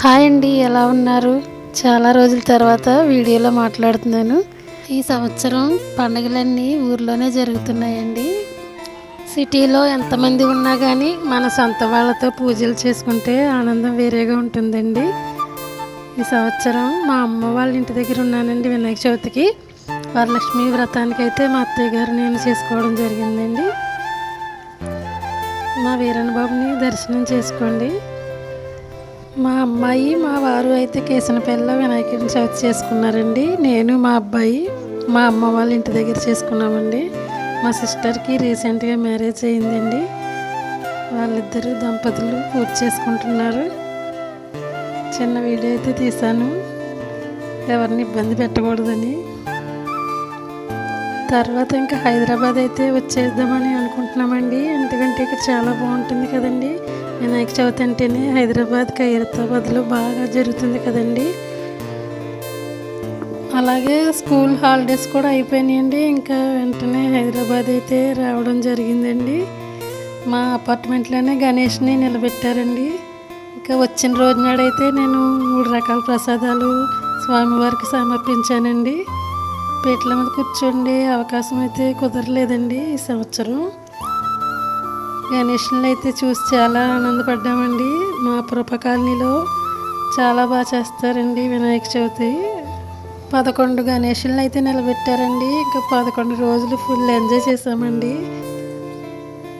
Hi అండి ఎలా ఉన్నారు? చాలా రోజుల తర్వాత వీడియోలో మాట్లాడుతున్నాను. ఈ సంవత్సరం పండుగలన్నీ ఊర్లోనే జరుగుతున్నాయండి. సిటీలో ఎంతమంది ఉన్నా కానీ మన సొంత వాళ్ళతో పూజలు చేసుకుంటే ఆనందం వేరేగా ఉంటుందండి. ఈ సంవత్సరం మా అమ్మ వాళ్ళ ఇంటి దగ్గర ఉన్నానండి వినాయక చవితికి. వరలక్ష్మి వ్రతానికి అయితే మా అత్తయ్య గారు నేను చేసుకోవడం జరిగిందండి. మా వీరన్న బాబుని దర్శనం చేసుకోండి. మా అమ్మాయి మా వారు అయితే కేసనపల్లిలో వినాయకుడిని చవితి చేసుకున్నారండి. నేను మా అబ్బాయి మా అమ్మ వాళ్ళ ఇంటి దగ్గర చేసుకున్నామండి. మా సిస్టర్కి రీసెంట్గా మ్యారేజ్ అయిందండి. వాళ్ళిద్దరు దంపతులు పూజ చేసుకుంటున్నారు. చిన్న వీడియో అయితే తీశాను. ఎవరిని ఇబ్బంది పెట్టకూడదని. తర్వాత ఇంకా హైదరాబాద్ అయితే వచ్చేద్దామని అనుకుంటున్నామండి. ఎందుకంటే ఇక్కడ చాలా బాగుంటుంది కదండి. వినాయక చవితి అంటేనే హైదరాబాద్ ఖైరతాబాద్లో బాగా జరుగుతుంది కదండి. అలాగే స్కూల్ హాలిడేస్ కూడా అయిపోయినాయండి. ఇంకా వెంటనే హైదరాబాద్ అయితే రావడం జరిగిందండి. మా అపార్ట్మెంట్లోనే గణేష్ని నిలబెట్టారండి. ఇంకా వచ్చిన రోజు నాడైతే నేను మూడు రకాల ప్రసాదాలు స్వామివారికి సమర్పించానండి. పీటల మీద కూర్చోండి అవకాశం అయితే కుదరలేదండి ఈ సంవత్సరం. గణేష్ని అయితే చూసి చాలా ఆనందపడ్డామండి. మా పురప కాలనీలో చాలా బాగా చేస్తారండి వినాయక చవితి. పదకొండు గణేషులను అయితే నిలబెట్టారండి. ఇంకా పదకొండు రోజులు ఫుల్ ఎంజాయ్ చేసామండి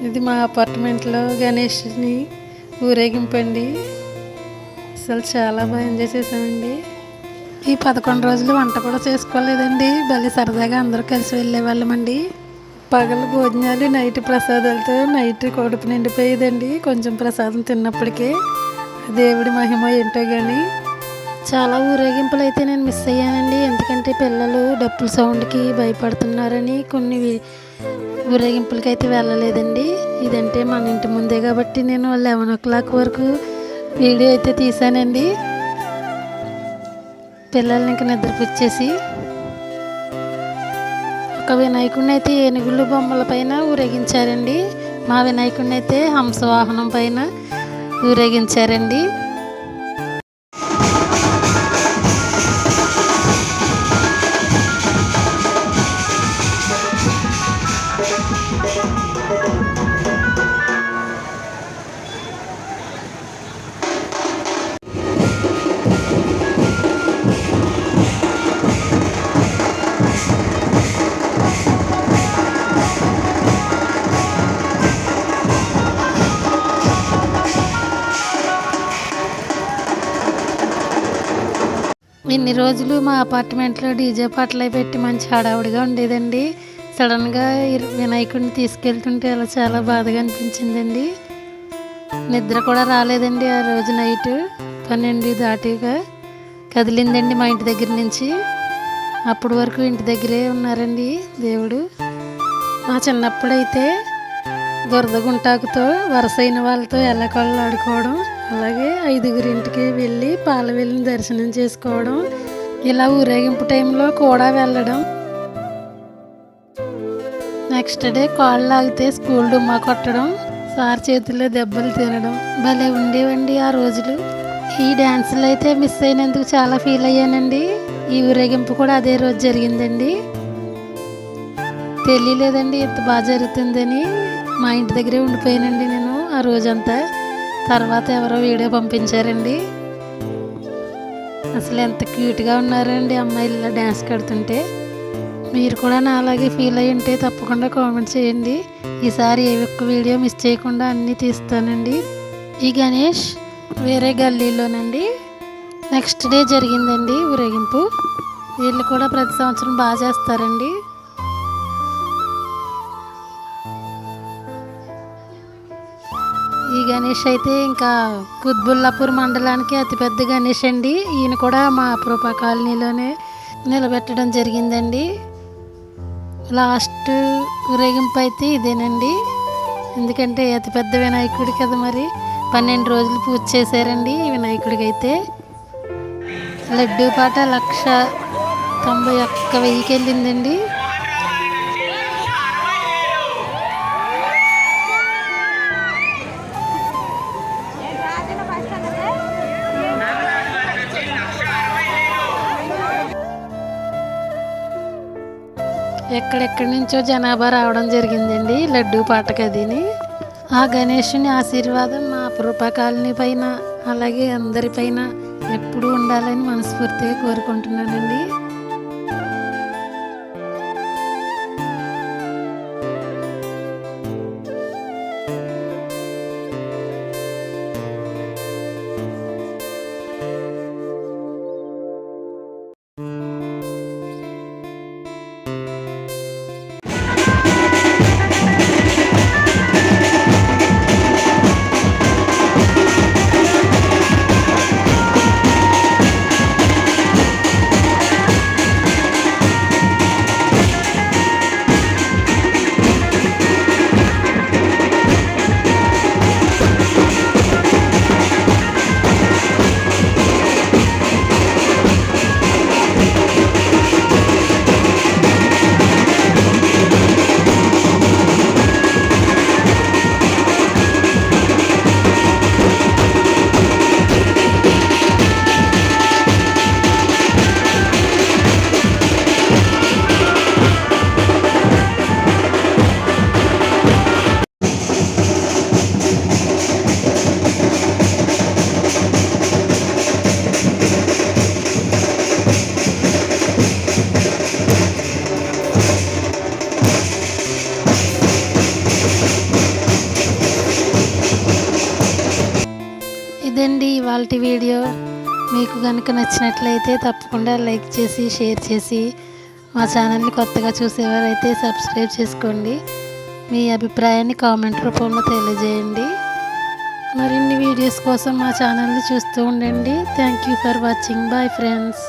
ఇది మా అపార్ట్మెంట్లో గణేష్ని ఊరేగింపండి. అసలు చాలా బాగా ఎంజాయ్ చేసామండి ఈ పదకొండు రోజులు వంట కూడా చేసుకోలేదండి. భలే సరదాగా అందరూ కలిసి వెళ్ళే వాళ్ళమండి పగలు భోజనాలు నైట్ ప్రసాదాలతో నైట్ కడుపు నిండిపోయేదండి. కొంచెం ప్రసాదం తిన్నప్పటికే దేవుడి మహిమ ఏంటో కానీ చాలా ఊరేగింపులు అయితే నేను మిస్ అయ్యానండి. ఎందుకంటే పిల్లలు డప్పుల సౌండ్కి భయపడుతున్నారని కొన్ని ఊరేగింపులకి అయితే వెళ్ళలేదండి. ఇదంటే మన ఇంటి ముందే కాబట్టి నేను లెవెన్ ఓ క్లాక్ వరకు వీడియో అయితే తీసానండి పిల్లల్ని ఇంకా నిద్రపుచ్చేసి ఒక వినాయకుడిని అయితే ఏనుగులు బొమ్మల పైన ఊరేగించారండి. మా వినాయకుడిని అయితే హంసవాహనం పైన ఊరేగించారండి. ఇన్ని రోజులు మా అపార్ట్మెంట్లో డీజే పాటలు అవి పెట్టి మంచి హడావుడిగా ఉండేదండి. సడన్గా వినాయకుడిని తీసుకెళ్తుంటే అలా చాలా బాధగా అనిపించిందండి. నిద్ర కూడా రాలేదండి ఆ రోజు నైట్. పన్నెండు దాటిగా కదిలిందండి మా ఇంటి దగ్గర నుంచి. అప్పటి వరకు ఇంటి దగ్గరే ఉన్నారండి దేవుడు. మా చిన్నప్పుడైతే దురద గుంటాకుతో వరసైన వాళ్ళతో ఎల్లకళ్ళు ఆడుకోవడం అలాగే ఐదుగురింటికి వెళ్ళి పాలవెల్లిని దర్శనం చేసుకోవడం ఇలా ఊరేగింపు టైంలో కూడా వెళ్ళడం. నెక్స్ట్ డే కాళ్ళు లాగితే స్కూల్ డుమ్మా కొట్టడం సార్ చేతుల్లో దెబ్బలు తినడం. భలే ఉండేవండి ఆ రోజులు. ఈ డ్యాన్సులు అయితే మిస్ అయినందుకు చాలా ఫీల్ అయ్యానండి. ఈ ఊరేగింపు కూడా అదే రోజు జరిగిందండి. తెలియలేదండి ఇంత బాగా జరుగుతుందని. మా ఇంటి దగ్గరే ఉండిపోయానండి నేను ఆ రోజంతా. తర్వాత ఎవరో వీడియో పంపించారండి. అసలు ఎంత క్యూట్గా ఉన్నారండి అమ్మాయిలు ఇలా డ్యాన్స్ కడుతుంటే. మీరు కూడా నా అలాగే ఫీల్ అయ్యి ఉంటే తప్పకుండా కామెంట్ చేయండి. ఈసారి ఏ ఒక్క వీడియో మిస్ చేయకుండా అన్నీ తీస్తానండి. ఈ గణేష్ వేరే గల్లీలోనండి. నెక్స్ట్ డే జరిగిందండి ఊరేగింపు. వీళ్ళు కూడా ప్రతి సంవత్సరం బాగా చేస్తారండి. గణేష్ అయితే ఇంకా కుత్బుల్లాపూర్ మండలానికి అతిపెద్ద గణేష్ అండి. ఈయన కూడా మా అప్రూప కాలనీలోనే నిలబెట్టడం జరిగిందండి. లాస్ట్ ఊరేగింపు అయితే ఇదేనండి. ఎందుకంటే అతిపెద్ద వినాయకుడి కదా మరి. పన్నెండు రోజులు పూజ చేశారండి వినాయకుడికి అయితే. లడ్డూ పాట లక్ష తొంభై ఒక్క వెయ్యికి వెళ్ళిందండి. ఎక్కడెక్కడి నుంచో జనాభా రావడం జరిగిందండి లడ్డూ పాటకదిని. ఆ గణేషుని ఆశీర్వాదం మా అపరూప కాలనీ పైన అలాగే అందరిపైన ఎప్పుడూ ఉండాలని మనస్ఫూర్తిగా కోరుకుంటున్నానండి. ఇవాళ వీడియో మీకు కనుక నచ్చినట్లయితే తప్పకుండా లైక్ చేసి షేర్ చేసి మా ఛానల్ని కొత్తగా చూసేవారైతే సబ్స్క్రైబ్ చేసుకోండి. మీ అభిప్రాయాన్ని కామెంట్ రూపంలో తెలియజేయండి. మరిన్ని వీడియోస్ కోసం మా ఛానల్ని చూస్తూ ఉండండి. Thank you for watching bye friends